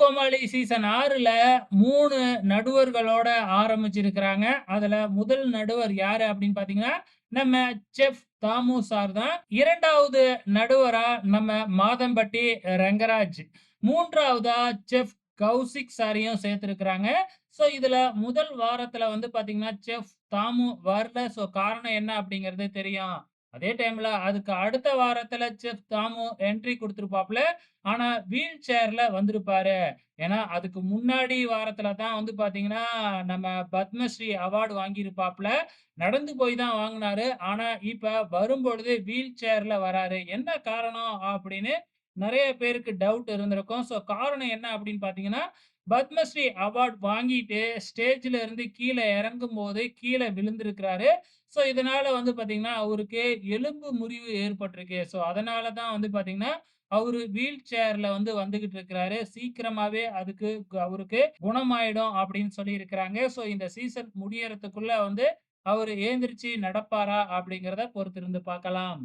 கோமாளி season ஆறுல மூணு நடுவர்களோட ஆரம்பிச்சிருக்கிறாங்க. அதுல முதல் நடுவர் யாரு அப்படின்னு பாத்தீங்கன்னா நம்ம செஃப் தாமு சார் தான். இரண்டாவது நடுவரா நம்ம மாதம்பட்டி ரங்கராஜ். மூன்றாவதா செஃப் கௌசிக் சாரையும் சேர்த்திருக்கிறாங்க. ஸோ இதுல முதல் வாரத்துல வந்து பாத்தீங்கன்னா செஃப் தாமு வரல. ஸோ காரணம் என்ன அப்படிங்கறது தெரியும். அதே டைம்ல அதுக்கு அடுத்த வாரத்துல செஃப் தாமு என்ட்ரி கொடுத்துருப்பாப்ல ஆனா வீல் சேர்ல வந்திருப்பாரு. ஏன்னா அதுக்கு முன்னாடி வாரத்துல தான் வந்து பாத்தீங்கன்னா நம்ம பத்மஸ்ரீ அவார்டு வாங்கியிருப்பாப்ல நடந்து போய் தான் வாங்கினாரு. ஆனா இப்ப வரும்பொழுது வீல் சேர்ல வராரு. என்ன காரணம்? அப்படின்னு நிறைய பேருக்கு டவுட் இருந்திருக்கும். ஸோ காரணம் என்ன அப்படின்னு பாத்தீங்கன்னா பத்மஸ்ரீ அவார்ட் வாங்கிட்டு ஸ்டேஜ்ல இருந்து கீழே இறங்கும் போது கீழே விழுந்திருக்கிறாரு. ஸோ இதனால வந்து பாத்தீங்கன்னா அவருக்கு எலும்பு முறிவு ஏற்பட்டிருக்கு. ஸோ அதனால தான் வந்து பாத்தீங்கன்னா அவரு வீல் சேர்ல வந்து வந்துகிட்டு இருக்கிறாரு. சீக்கிரமாவே அதுக்கு அவருக்கு குணமாயிடும் அப்படின்னு சொல்லி இருக்கிறாங்க ஸோ இந்த சீசன் முடியறதுக்குள்ள வந்து அவர் ஏந்திரிச்சு நடப்பாரா அப்படிங்கிறத பொறுத்திருந்து பார்க்கலாம்.